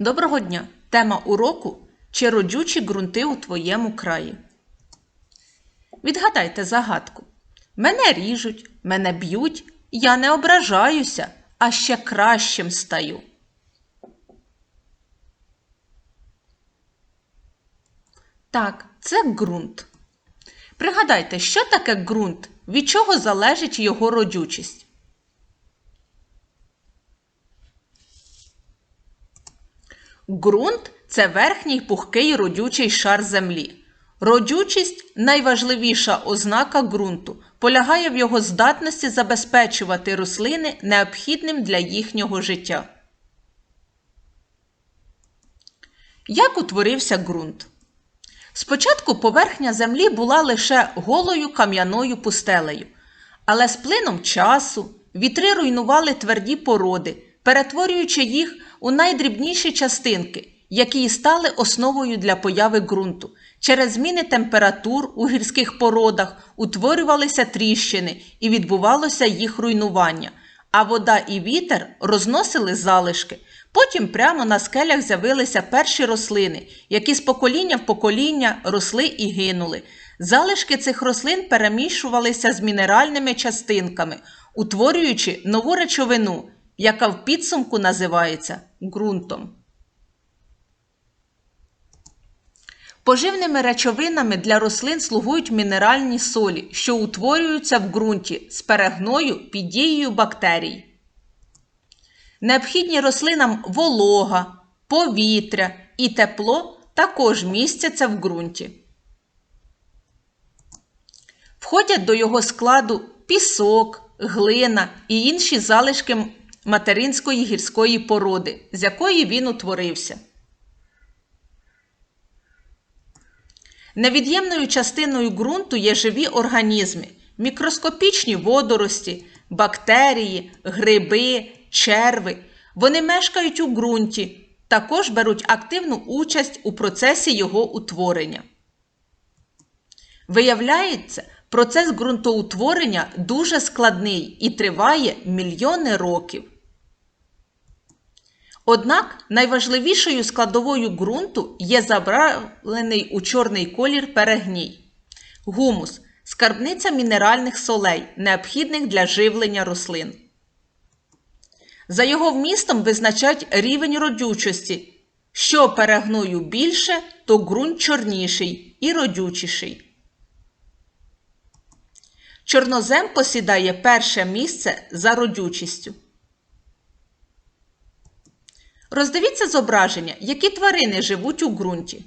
Доброго дня! Тема уроку Чи родючі ґрунти у твоєму краї? Відгадайте загадку. Мене ріжуть, мене б'ють, я не ображаюся, а ще кращим стаю. Так, це ґрунт. Пригадайте, що таке ґрунт, від чого залежить його родючість. Ґрунт це верхній пухкий родючий шар землі. Родючість найважливіша ознака ґрунту, полягає в його здатності забезпечувати рослини необхідним для їхнього життя. Як утворився ґрунт? Спочатку поверхня землі була лише голою кам'яною пустелею, але з плином часу вітри руйнували тверді породи, перетворюючи їх у найдрібніші частинки, які стали основою для появи ґрунту. Через зміни температур у гірських породах утворювалися тріщини і відбувалося їх руйнування, а вода і вітер розносили залишки. Потім прямо на скелях з'явилися перші рослини, які з покоління в покоління росли і гинули. Залишки цих рослин перемішувалися з мінеральними частинками, утворюючи нову речовину, яка в підсумку називається ґрунтом. Поживними речовинами для рослин слугують мінеральні солі, що утворюються в ґрунті з перегною під дією бактерій. Необхідні рослинам волога, повітря і тепло також містяться в ґрунті. Входять до його складу пісок, глина і інші залишки материнської гірської породи, з якої він утворився. Невід'ємною частиною ґрунту є живі організми, мікроскопічні водорості, бактерії, гриби, черви. Вони мешкають у ґрунті, також беруть активну участь у процесі його утворення. Виявляється, процес ґрунтоутворення дуже складний і триває мільйони років. Однак найважливішою складовою ґрунту є забравлений у чорний колір перегній. Гумус скарбниця мінеральних солей, необхідних для живлення рослин. За його вмістом визначають рівень родючості. Що перегною більше, то ґрунт чорніший і родючіший. Чорнозем посідає перше місце за родючістю. Роздивіться зображення, які тварини живуть у ґрунті.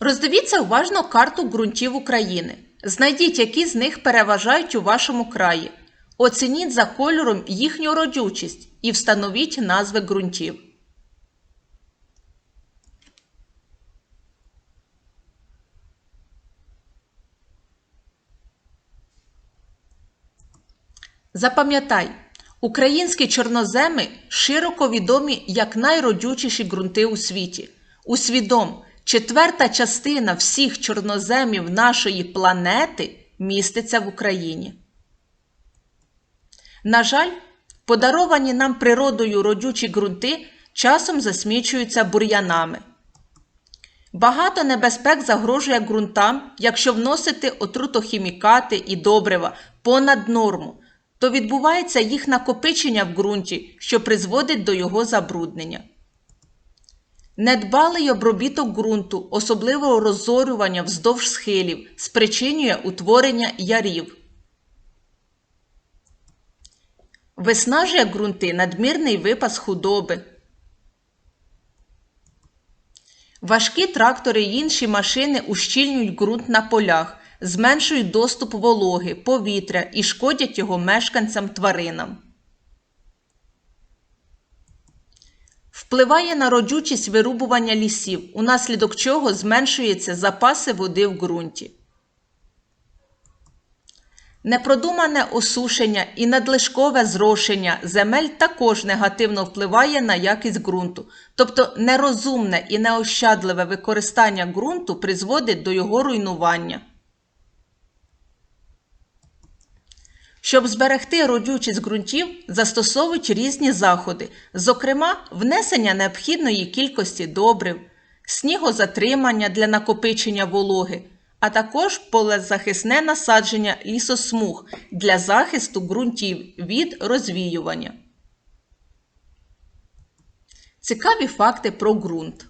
Роздивіться уважно карту ґрунтів України. Знайдіть, які з них переважають у вашому краї. Оцініть за кольором їхню родючість і встановіть назви ґрунтів. Запам'ятай, українські чорноземи широко відомі як найродючіші ґрунти у світі. Усвідом, четверта частина всіх чорноземів нашої планети міститься в Україні. На жаль, подаровані нам природою родючі ґрунти часом засмічуються бур'янами. Багато небезпек загрожує ґрунтам, якщо вносити отрутохімікати і добрива понад норму, то відбувається їх накопичення в ґрунті, що призводить до його забруднення. Недбалий обробіток ґрунту, особливо розорювання вздовж схилів, спричинює утворення ярів. Виснажує ґрунти надмірний випас худоби. Важкі трактори й інші машини ущільнюють ґрунт на полях, зменшують доступ вологи, повітря і шкодять його мешканцям тваринам. Впливає на родючість вирубування лісів, унаслідок чого зменшуються запаси води в ґрунті. Непродумане осушення і надлишкове зрошення земель також негативно впливає на якість ґрунту, тобто нерозумне і неощадливе використання ґрунту призводить до його руйнування. Щоб зберегти родючість ґрунтів, застосовують різні заходи, зокрема, внесення необхідної кількості добрив, снігозатримання для накопичення вологи, а також полезахисне насадження лісосмуг для захисту ґрунтів від розвіювання. Цікаві факти про ґрунт.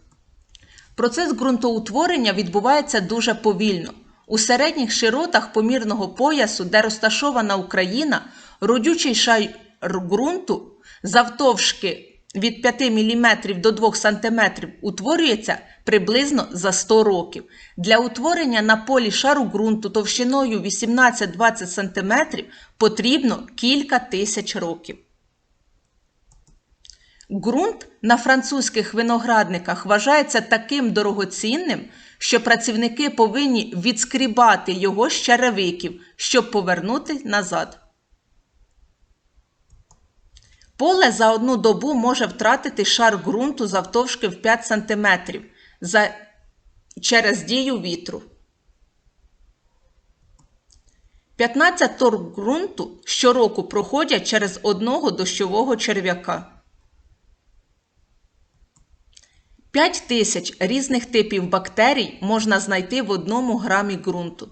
Процес ґрунтоутворення відбувається дуже повільно. У середніх широтах помірного поясу, де розташована Україна, родючий шар ґрунту завтовшки від 5 мм до 2 см утворюється приблизно за 100 років. Для утворення на полі шару ґрунту товщиною 18-20 см потрібно кілька тисяч років. Ґрунт на французьких виноградниках вважається таким дорогоцінним, що працівники повинні відскрібати його з черевиків, щоб повернути назад. Поле за одну добу може втратити шар ґрунту завтовшки в 5 см за... через дію вітру. 15 тонн ґрунту щороку проходять через одного дощового черв'яка. 5 тисяч різних типів бактерій можна знайти в одному грамі ґрунту.